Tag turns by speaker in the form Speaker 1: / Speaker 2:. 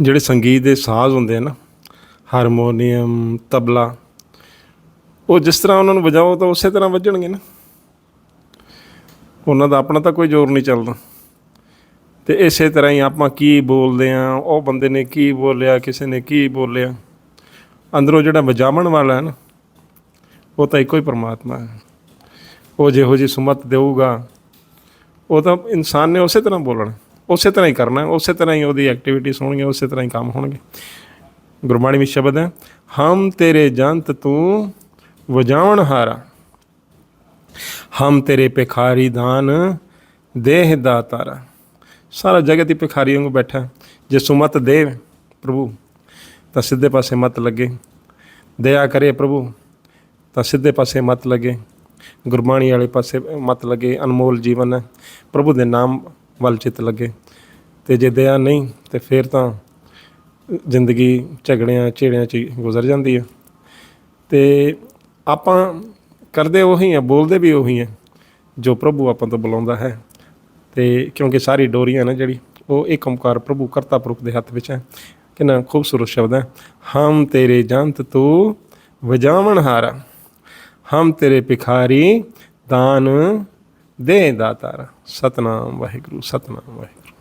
Speaker 1: ਜਿਹੜੇ ਸੰਗੀਤ ਦੇ ਸਾਜ਼ ਹੁੰਦੇ ਆ ਨਾ, ਹਾਰਮੋਨੀਅਮ, ਤਬਲਾ, ਉਹ ਜਿਸ ਤਰ੍ਹਾਂ ਉਹਨਾਂ ਨੂੰ ਵਜਾਓ ਤਾਂ ਉਸੇ ਤਰ੍ਹਾਂ ਵੱਜਣਗੇ ਨਾ। ਉਹਨਾਂ ਦਾ ਆਪਣਾ ਤਾਂ ਕੋਈ ਜ਼ੋਰ ਨਹੀਂ ਚੱਲਦਾ। ਤੇ ਇਸੇ ਤਰ੍ਹਾਂ ਹੀ ਆਪਾਂ ਕੀ ਬੋਲਦੇ ਆ, ਉਹ ਬੰਦੇ ਨੇ ਕੀ ਬੋਲਿਆ, ਕਿਸੇ ਨੇ ਕੀ ਬੋਲਿਆ। ਅੰਦਰੋਂ ਜਿਹੜਾ ਵਜਾਵਣ ਵਾਲਾ ਹੈ ਨਾ, ਉਹ ਤਾਂ ਇੱਕੋ ਹੀ ਪਰਮਾਤਮਾ ਹੈ। ਉਹ ਜਿਹੋ ਜਿਹੀ ਸੁਮਤ ਦੇਊਗਾ, ਉਹ ਤਾਂ ਇਨਸਾਨ ਨੇ ਉਸੇ ਤਰ੍ਹਾਂ ਬੋਲਣਾ। ਉਸੇ ਤਰ੍ਹਾਂ ਹੀ ਕਰਨਾ, ਉਸੇ ਤਰ੍ਹਾਂ ਹੀ ਉਹਦੀ ਐਕਟੀਵਿਟੀਜ਼ ਹੋਣਗੀਆਂ, ਉਸੇ ਤਰ੍ਹਾਂ ਹੀ ਕੰਮ ਹੋਣਗੇ। ਗੁਰਬਾਣੀ ਵਿੱਚ ਸ਼ਬਦ ਹੈ, ਹਮ ਤੇਰੇ ਜੰਤ ਤੂੰ ਵਜਾਉਣ ਹਾਰਾ। ਹਮ ਤੇਰੇ ਭਿਖਾਰੀ ਦਾਨ ਦੇਹ ਦਾਤਾਰਾ ਸਾਰਾ ਜਗਤ ਹੀ ਭਿਖਾਰੀ ਵਾਂਗੂ ਬੈਠਾ ਜੇ ਸੁਮਤ ਦੇ ਪ੍ਰਭੂ, ਤਾਂ ਸਿੱਧੇ ਪਾਸੇ ਮਤ ਲੱਗੇ। ਦਇਆ ਕਰੇ ਪ੍ਰਭੂ, ਤਾਂ ਸਿੱਧੇ ਪਾਸੇ ਮਤ ਲੱਗੇ। ਗੁਰਬਾਣੀ ਵਾਲੇ ਪਾਸੇ ਮਤ ਲੱਗੇ, ਅਨਮੋਲ ਜੀਵਨ ਹੈ। ਪ੍ਰਭੂ ਦੇ ਨਾਮ ਵੱਲ ਚਿੱਤ ਲੱਗੇ ਤੇ ਜੇ ਦਇਆ ਨਹੀਂ ਤੇ ਫਿਰ ਤਾਂ ਜ਼ਿੰਦਗੀ ਝਗੜਿਆਂ ਝੇੜਿਆਂ 'ਚ ਹੀ ਗੁਜ਼ਰ ਜਾਂਦੀ ਹੈ ਤੇ ਆਪਾਂ ਕਰਦੇ ਉਹੀ ਆ, ਬੋਲਦੇ ਵੀ ਉਹੀ ਆ, ਜੋ ਪ੍ਰਭੂ ਆਪਾਂ ਤੋਂ ਬੁਲਾਉਂਦਾ ਹੈ। ਤੇ ਕਿਉਂਕਿ ਸਾਰੀ ਡੋਰੀਆਂ ਨਾ ਜਿਹੜੀ, ਉਹ ਇੱਕ ਓਮਕਾਰ ਪ੍ਰਭੂ ਕਰਤਾ ਪੁਰਖ ਦੇ ਹੱਥ ਵਿੱਚ ਹੈ। ਕਿੰਨਾ ਖੂਬਸੂਰਤ ਸ਼ਬਦ ਹੈ, ਹਮ ਤੇਰੇ ਜੰਤ ਤੂੰ ਵਜਾਵਣ ਹਾਰਾ ਹਮ ਤੇਰੇ ਭਿਖਾਰੀ ਦਾਨ ਦੇ ਦਾਤਾਰਾ ਸਤਨਾਮ ਵਾਹਿਗੁਰੂ ਸਤਨਾਮ ਵਾਹਿਗੁਰੂ।